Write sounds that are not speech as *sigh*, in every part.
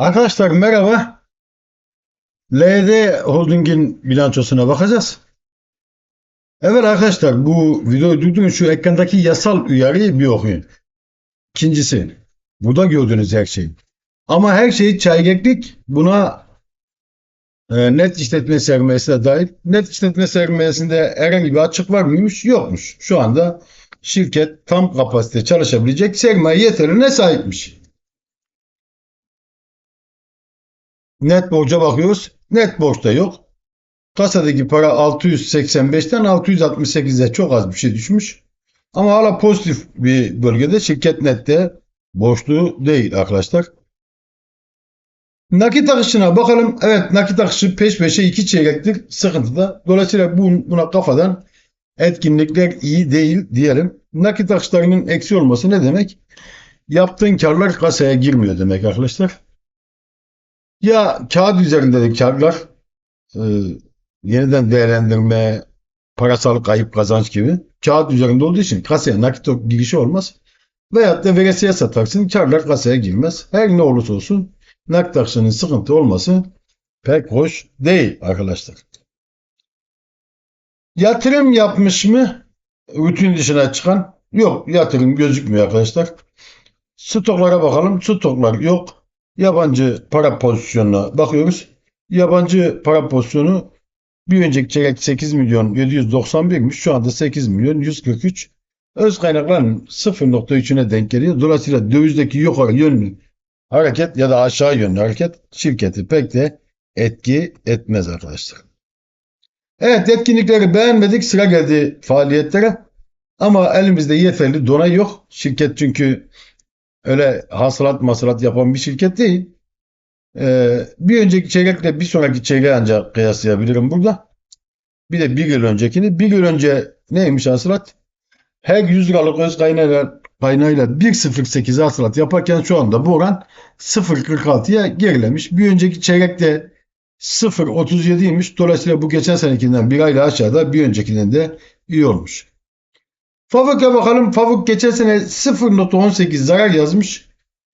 Arkadaşlar merhaba. LD Holding'in bilançosuna bakacağız. Evet arkadaşlar bu videoyu durdurun şu ekrandaki yasal uyarıyı bir okuyun. İkincisi burada gördüğünüz her şey. Ama her şey çaygeklik buna e, net işletme sermayesi de dahil. Net işletme sermayesinde herhangi bir açık var mıymış? Yokmuş. Şu anda şirket tam kapasite çalışabilecek sermaye yeterine sahipmiş. Net borca bakıyoruz. Net borçta yok. Kasadaki para 685'ten 668'e çok az bir şey düşmüş. Ama hala pozitif bir bölgede şirket nette borçlu değil arkadaşlar. Nakit akışına bakalım. Evet nakit akışı peş peşe iki çeyrektir sıkıntıda. Dolayısıyla bu, buna kafadan etkinlikler iyi değil diyelim. Nakit akışlarının eksi olması ne demek? Yaptığın karlar kasaya girmiyor demek arkadaşlar. Ya kağıt üzerindeki karlar e, yeniden değerlendirme, parasal kayıp kazanç gibi kağıt üzerinde olduğu için kasaya nakit girişi olmaz. Veyahut da veresiye satarsın karlar kasaya girmez. Her ne olursa olsun nakit akışının sıkıntı olması pek hoş değil arkadaşlar. Yatırım yapmış mı? Rutin dışına çıkan yok yatırım gözükmüyor arkadaşlar. Stoklara bakalım. Stoklar yok. Yabancı para pozisyonuna bakıyoruz. Yabancı para pozisyonu bir önceki çeyrek 8 milyon 791'miş. Şu anda 8 milyon 143. Öz kaynakların 0.3'üne denk geliyor. Dolayısıyla dövizdeki yukarı yönlü hareket ya da aşağı yönlü hareket şirketi pek de etki etmez arkadaşlar. Evet etkinlikleri beğenmedik. Sıra geldi faaliyetlere. Ama elimizde yeterli donay yok. Şirket çünkü öyle hasılat masılat yapan bir şirket değil. Ee, bir önceki çeyrekle bir sonraki çeyreği ancak kıyaslayabilirim burada. Bir de bir yıl öncekini. Bir yıl önce neymiş hasılat? Her 100 liralık öz kaynağıyla, kaynağıyla 1.08 hasılat yaparken şu anda bu oran 0.46'ya gerilemiş. Bir önceki çeyrekte 0.37'ymiş. Dolayısıyla bu geçen senekinden bir ayla aşağıda bir öncekinden de iyi olmuş. Favuk'a bakalım. Favuk geçen sene 0.18 zarar yazmış.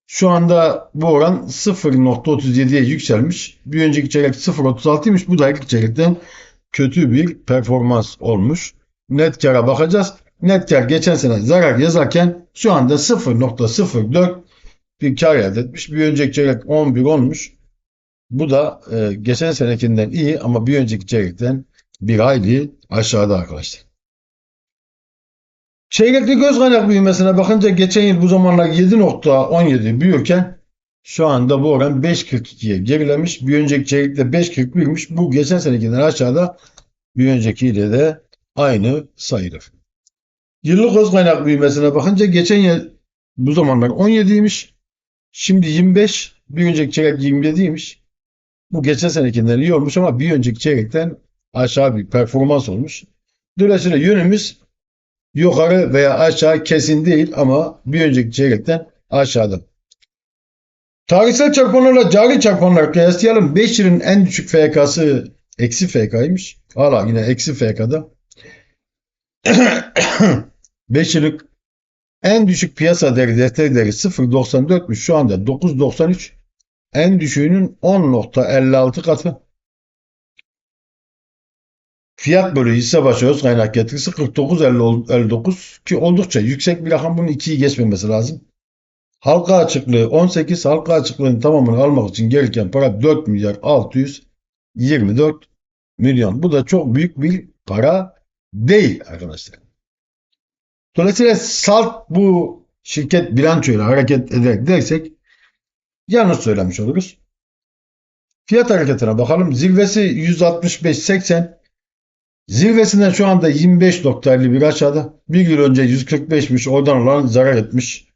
Şu anda bu oran 0.37'ye yükselmiş. Bir önceki çeyrek 0.36'ymış. Bu da ilk çeyrekten kötü bir performans olmuş. Net kara bakacağız. Net kar geçen sene zarar yazarken şu anda 0.04 bir kar elde etmiş. Bir önceki çeyrek 11 olmuş. Bu da e, geçen senekinden iyi ama bir önceki çeyrekten bir hayli aşağıda arkadaşlar. Çeyrekli göz kaynak büyümesine bakınca geçen yıl bu zamanlar 7.17 büyürken şu anda bu oran 5.42'ye gerilemiş. Bir önceki çeyrekte 5.41'miş. Bu geçen senekinden aşağıda bir öncekiyle de aynı sayılır. Yıllık göz kaynak büyümesine bakınca geçen yıl bu zamanlar 17'ymiş. Şimdi 25. Bir önceki çeyrek 27'ymiş. Bu geçen senekinden iyi olmuş ama bir önceki çeyrekten aşağı bir performans olmuş. Dolayısıyla yönümüz yukarı veya aşağı kesin değil ama bir önceki çeyrekten aşağıda. Tarihsel çarpanlarla cari çarpanlar kıyaslayalım. 5 yılın en düşük FK'sı eksi FK'ymış. Hala yine eksi FK'da. 5 *coughs* yıllık en düşük piyasa değeri defter değeri 0.94'müş. Şu anda 9.93. En düşüğünün 10.56 katı. Fiyat bölü hisse başı öz kaynak getirisi 49.59 ki oldukça yüksek bir rakam bunun 2'yi geçmemesi lazım. Halka açıklığı 18. Halka açıklığının tamamını almak için gereken para 4 milyar 624 milyon. Bu da çok büyük bir para değil arkadaşlar. Dolayısıyla salt bu şirket bilançoyla hareket ederek dersek yanlış söylemiş oluruz. Fiyat hareketine bakalım. Zirvesi 165.80 Zirvesinden şu anda 25.50 bir aşağıda. Bir yıl önce 145'miş. Oradan alan zarar etmiş.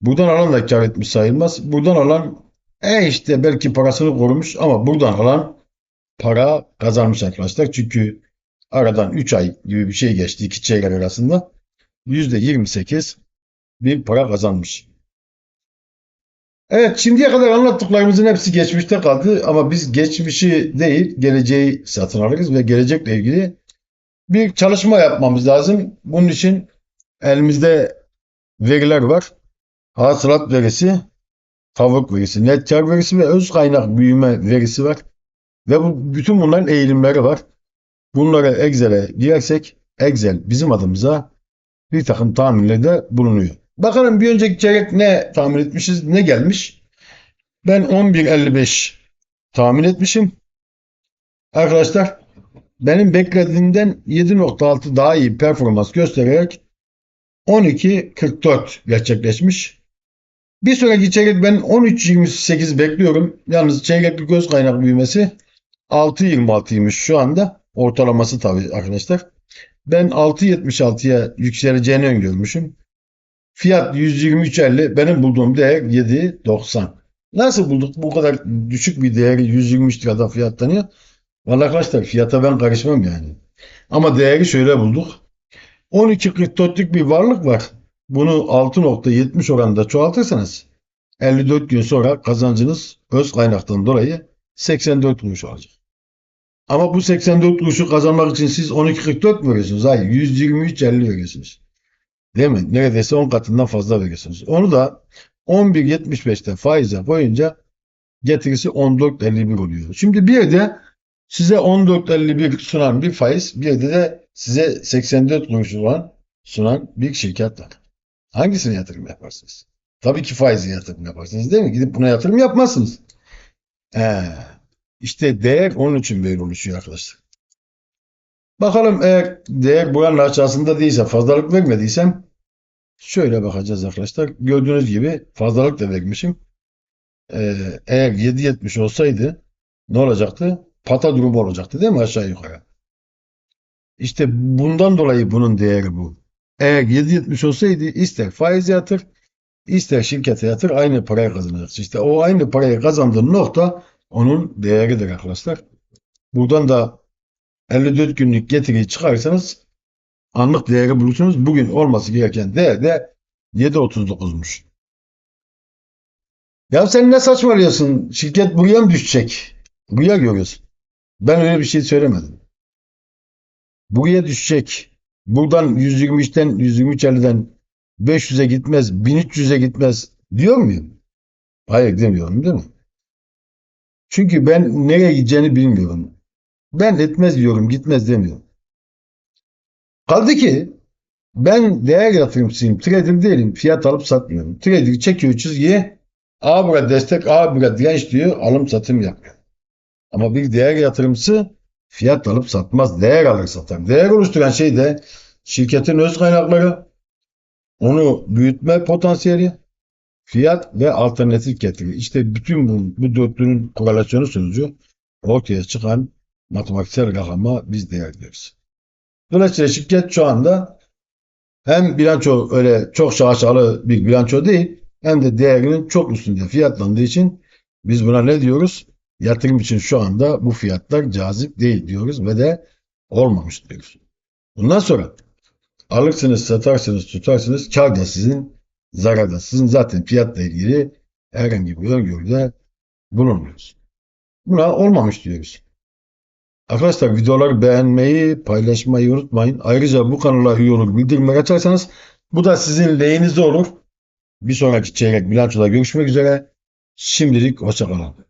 Buradan alan da kar etmiş sayılmaz. Buradan alan e işte belki parasını korumuş ama buradan alan para kazanmış arkadaşlar. Çünkü aradan 3 ay gibi bir şey geçti iki çeyrek arasında. %28 bir para kazanmış. Evet şimdiye kadar anlattıklarımızın hepsi geçmişte kaldı ama biz geçmişi değil geleceği satın alırız ve gelecekle ilgili bir çalışma yapmamız lazım. Bunun için elimizde veriler var. Hasılat verisi tavuk verisi, net kar verisi ve öz kaynak büyüme verisi var. Ve bu, bütün bunların eğilimleri var. Bunlara Excel'e girersek Excel bizim adımıza bir takım tahminlerde bulunuyor. Bakalım bir önceki çeyrek ne tahmin etmişiz, ne gelmiş? Ben 11.55 tahmin etmişim. Arkadaşlar benim beklediğimden 7.6 daha iyi performans göstererek 12.44 gerçekleşmiş. Bir sonraki çeyrek ben 13.28 bekliyorum. Yalnız çeyreklik göz kaynak büyümesi 6.26'ymış şu anda. Ortalaması tabii arkadaşlar. Ben 6.76'ya yükseleceğini öngörmüşüm. Fiyat 123.50. Benim bulduğum değer 7.90. Nasıl bulduk bu kadar düşük bir değeri 123 liradan fiyatlanıyor? Vallahi arkadaşlar fiyata ben karışmam yani. Ama değeri şöyle bulduk. 12.44'lük bir varlık var. Bunu 6.70 oranında çoğaltırsanız 54 gün sonra kazancınız öz kaynaktan dolayı 84 kuruş olacak. Ama bu 84 kuruşu kazanmak için siz 12.44 mi veriyorsunuz? Hayır 123.50 veriyorsunuz. Değil mi? Neredeyse 10 katından fazla veriyorsunuz. Onu da 11.75'te faize koyunca getirisi 14.51 oluyor. Şimdi bir de size 14.51 sunan bir faiz, bir de, de size 84 kuruş olan sunan bir şirket var. Hangisine yatırım yaparsınız? Tabii ki faize yatırım yaparsınız değil mi? Gidip buna yatırım yapmazsınız. Ee, işte değer onun için böyle oluşuyor arkadaşlar. Bakalım eğer değer buranın aşağısında değilse, fazlalık vermediysem şöyle bakacağız arkadaşlar. Gördüğünüz gibi fazlalık da vermişim. Ee, eğer 7.70 olsaydı ne olacaktı? Pata durumu olacaktı değil mi aşağı yukarı? İşte bundan dolayı bunun değeri bu. Eğer 7.70 olsaydı ister faiz yatır, ister şirkete yatır aynı parayı kazanacaksın. İşte o aynı parayı kazandığın nokta onun değeridir arkadaşlar. Buradan da 54 günlük getiriyi çıkarırsanız anlık değeri bulursunuz. Bugün olması gereken değer de 7.39'muş. Ya sen ne saçmalıyorsun? Şirket buraya mı düşecek? Buraya görüyorsun. Ben öyle bir şey söylemedim. Buraya düşecek. Buradan 123'ten 123.50'den 500'e gitmez, 1300'e gitmez diyor muyum? Hayır demiyorum değil mi? Çünkü ben nereye gideceğini bilmiyorum. Ben etmez diyorum, gitmez demiyorum. Kaldı ki ben değer yatırımcısıyım, trader değilim, fiyat alıp satmıyorum. Trader çekiyor çizgiye, A bura destek, A bura direnç diyor, alım satım yapıyor. Ama bir değer yatırımcısı fiyat alıp satmaz, değer alır satar. Değer oluşturan şey de şirketin öz kaynakları, onu büyütme potansiyeli, fiyat ve alternatif getiri. İşte bütün bu, bu dörtlünün korelasyonu sonucu ortaya çıkan matematiksel rakama biz değer diyoruz. Dolayısıyla şirket şu anda hem bilanço öyle çok şaşalı bir bilanço değil hem de değerinin çok üstünde fiyatlandığı için biz buna ne diyoruz? Yatırım için şu anda bu fiyatlar cazip değil diyoruz ve de olmamış diyoruz. Bundan sonra alırsınız, satarsınız, tutarsınız, kar da sizin, zarar da sizin zaten fiyatla ilgili herhangi bir öngörüde bulunmuyoruz. Buna olmamış diyoruz. Arkadaşlar videoları beğenmeyi, paylaşmayı unutmayın. Ayrıca bu kanala üye olur, bildirimleri açarsanız bu da sizin lehinize olur. Bir sonraki çeyrek bilançoda görüşmek üzere. Şimdilik hoşçakalın.